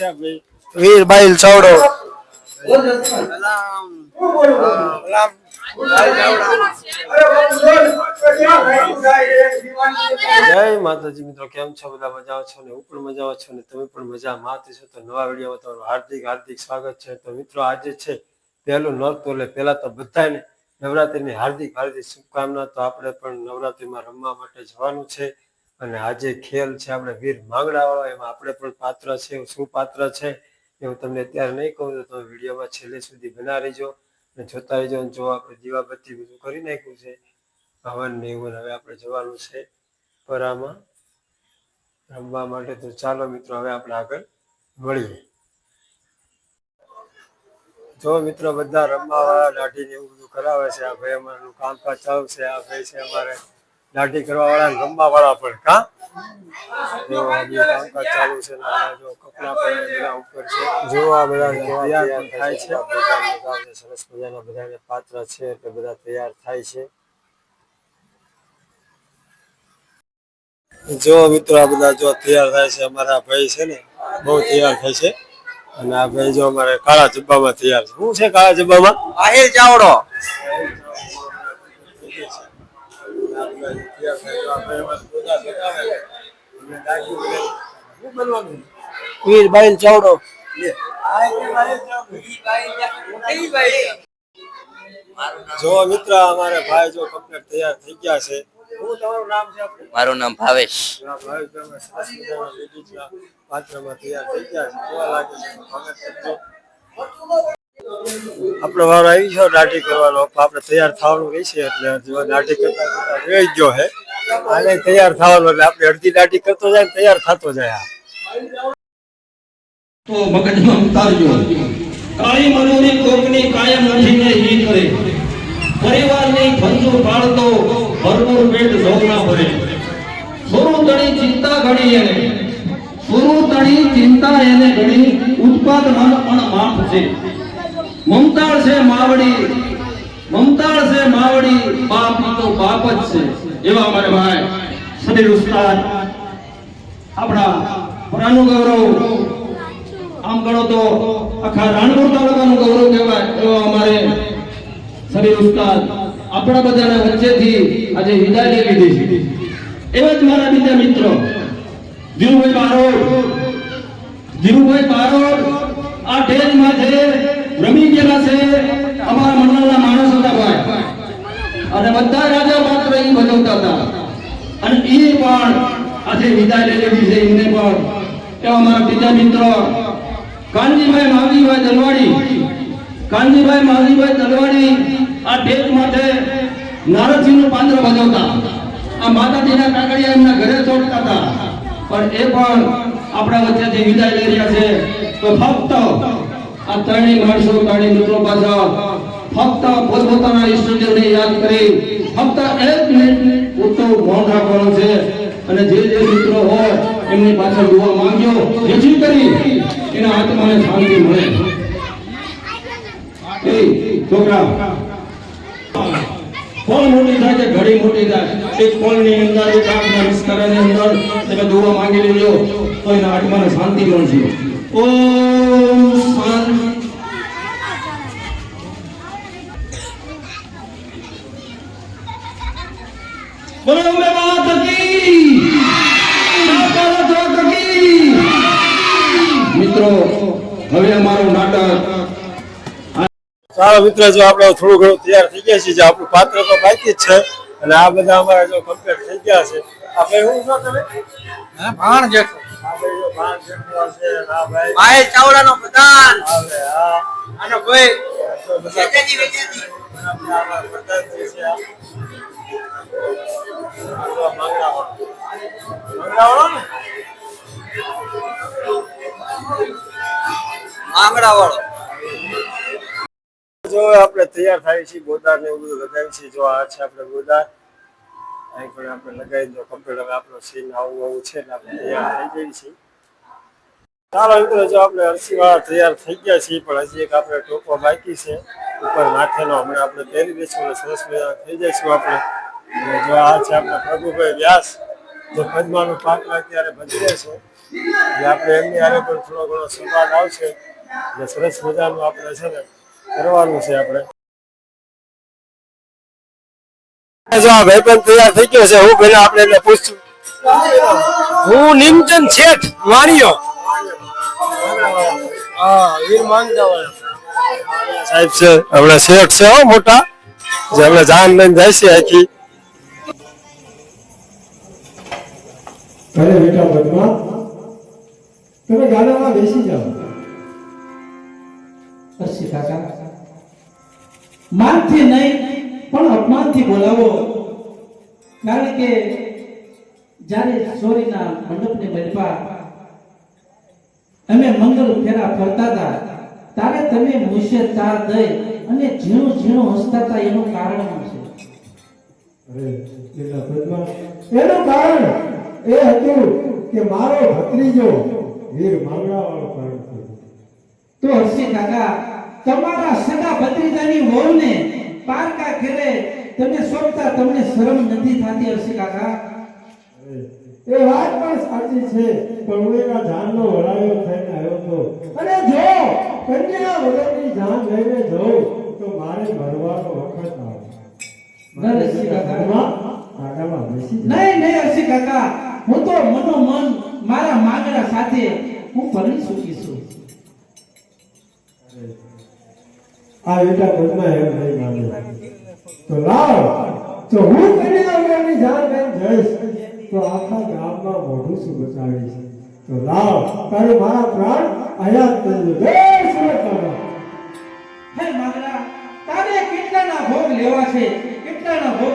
વીર બાઈલ ચાવડો. જય માતાજી મિત્રો કેમ છો? બધા મજા છો ને? હું પણ મજા છો ને? તમે પણ મજા માતી છો તો નવા વિડીયોમાં તમારું હાર્દિક હાર્દિક સ્વાગત છે. તો મિત્રો આજે છે પહેલું નોરતું એટલે પહેલા તો બધાને નવરાત્રીની હાર્દિક હાર્દિક શુભકામના. તો આપણે પણ નવરાત્રીમાં રમવા માટે જવાનું છે. અને આજે ખેલ છે આપણે વીર માંગડાવાળો, એમાં આપણે પણ પાત્ર છે શું પાત્ર છે એ હું તમને અત્યારે નહીં કહું, તો વિડીયોમાં છેલ્લે સુધી બના રહીજો અને જોતા રહીજો અને જો આપણે દીવાબત્તી બધું કરી નાખ્યું છે હવન ને એવું હવે આપણે જવાનું છે પરામાં. રમવા માટે તો ચાલો મિત્રો, હવે આપણે આગળ મળીએ. જો મિત્રો બધા રમવા વાળા દાઢી ને એવું બધું કરાવે છે, આ ભાઈ અમારું કામકાજ ચાલુ છે, આ ભાઈ છે અમારે. દાઢી કરવા વાળા રમવા વાળા પણ બધા ઉપર બધા પાત્ર છે તૈયાર થાય છે. જો મિત્રો આ બધા જો તૈયાર થાય છે, અમારા ભાઈ છે ને, બહુ તૈયાર થાય છે. અને આ ભાઈ જો અમારે કાળા જબ્બામાં તૈયાર છે. શું છે કાળા જબ્બામાં? આહિર ચાવડો. જો મિત્ર અમારે ભાઈ જો કમ્પ્લીટ તૈયાર થઈ ગયા છે. શું તમારું નામ છે આપણું? મારું નામ ભાવેશ પાત્રમાં તૈયાર થઈ ગયા છે. કેવા લાગે છે? આપણો વારો આવી ગયો, દાઢી કરવાનો. આપણે તૈયાર થવાનું રહેશે એટલે જો દાઢી કરતા કરતા રહી ગયો હે આને તૈયાર થવાનું એટલે આપણે અડધી દાઢી કરતો જાય તૈયાર થતો જાય તો મગજમાં ઉતારજો. કાળી મનોની કોકની કાયમ નથીને ઈ કરે. પરિવારની ફંજો પાળતો ભરપૂર પેટ સૌના ભરે. સુરુ તણી ચિંતા ઘણી એને. સુરુ તણી ચિંતા એને ઘણી ઉત્પાદ મન પણ માફ છે. મમતાળ છે માવડી. મમતાળ છે માવડી. બાપ તો બાપ જ છે. એવા અમારે ભાઈ સદીર ઉસ્તાદ. આપણા પરાનું ગૌરવ. આમ ગણો તો આખા રાણપુર તાલુકાનું ગૌરવ કહેવાય એવા અમારે શરીર ઉસ્તાદ. આપણા બધાના વચ્ચેથી આજે વિદાય લઈ લીધી છે. એવા જ મારા બીજા મિત્રો. ધીરુભાઈ બારોડ. ધીરુભાઈ બારોડ, આ ટેજમાં છે રમી ગયેલા છે. અમારા મંડળના માણસ હતા ભાઈ. અને બધા રાજા માત્ર એ ભજવતા હતા. અને એ પણ આજે વિદાય લઈ લેવી છે એમને પણ. એવા મારા બીજા મિત્રો કાનજીભાઈ માવજીભાઈ દલવાડી. કાનજીભાઈ માવજીભાઈ દલવાડી આ ટેક માટે નારદસિંહનું પાંદર ભજવતા. આ માતાજીના કાકડિયા એમના ઘરે છોડતા હતા. પણ એ પણ આપણા વચ્ચેથી વિદાય લઈ રહ્યા છે, તો ફક્ત આ ત્રણેય માણસો ત્રણેય મિત્રો પાછળ ફક્ત પોતપોતાના ઈષ્ટદેવને યાદ કરી ફક્ત એક મિનિટ પૂરતો મૌન રાખવાનું છે. અને જે જે મિત્રો હોય, એમની પાછળ જોવા માંગ્યો. જેથી કરી એના આત્માને શાંતિ મળે. છોકરા. કોણ મોટી થાય કે ઘડી મોટી થાય? એક કોલની અંદર એક આપના વિસ્તારની અંદર તમે જોવા માંગી લેજો, તો એના આત્માને શાંતિ મળશે. ઓમ બોલો અંબે માતા કી. મિત્રો હવે અમારું નાટક. ચાલો મિત્ર જો આપણે થોડું ઘણું તૈયાર થઈ ગયા છે જે આપણું પાત્ર તો બાકી જ છે અને આ બધા અમારા જો કમ્પ્લીટ થઈ ગયા છે. આપણે એવું છો તમે? ભાણ જેઠો. ભાઈ જો નો પ્રધાન આનો કોઈ વાળો જો આપણે તૈયાર થાય છે ગોદાર ને એવું બધું લગાવી છે જો આ છે આપણે ગોદાર. પણ આપણે લગાવી દો કમ્પ્યુટર હવે આપણો સીન આવું આવું છે ને આપણે તૈયાર થઈ જઈએ છીએ. ચાલો મિત્રો, જો આપણે અરસીવાળા તૈયાર થઈ ગયા છીએ, પણ હજી એક આપણે ટોપો બાકી છે. ઉપર માથેનો હમણાં આપણે પહેરી દઈશું અને સરસ મજા થઈ જઈશું આપણે. અને જો આ છે આપણે પ્રભુભાઈ વ્યાસ, જે પદ્માનું પાત્ર અત્યારે ભજવે છે. એટલે આપણે એમની આરે પણ થોડો ઘણો સંવાદ આવશે. એટલે સરસ મજાનું આપણે છે ને કરવાનું છે આપણે. તૈયાર થઈ ગયો છે, હું પેલા આપણે એને પૂછું. હું નિમચંદ શેઠ વાણિયો હા, વીર માંગતા સાહેબ છે, હમણાં શેઠ છે હો મોટા. જે જાય છે આખી. માનથી નહીં પણ અપમાનથી બોલાવો. કારણ કે જ્યારે સોરીના મંડપની બનવા અમે મંગલ ફેરા ફરતા હતા ત્યારે તમે મુશે તાર દઈ અને ઝીણું ઝીણું હસતા હતા એનું કારણ છે? અરે બેટા પદ્મા એનું કારણ એ હતું કે મારો ભત્રીજો વીર માંગડાવાળો કારણ તો હર્ષિ કાકા તમારા સગા ભત્રીજાની વહુને પારકા ઘરે તમે સોચતા તમને શરમ નથી થતી હશે કાકા? એ વાત પણ સાચી છે પણ હું એના જાનનો વડાયો થઈને આવ્યો તો. અને જો! કન્યા વગરની જાન લઈને જઉં તો મારે મરવાનો વખત આવે. નહીં નહીં હર્ષી કાકા. હું તો મનોમન મારા માગણા સાથે હું ફરી ચૂકી છું. આ બેટા ઘટના એમ નહીં માને તો લાવ. તો હું કરી આવવાની જાણ એમ જઈશ. તો આખા ગામમાં મોઢું શું બચાવીશ તો લાવ. તારે મારા પ્રાણ આયાત કરી દે. હે માગરા તારે કેટલાના ભોગ લેવા છે? કેટલાના ભોગ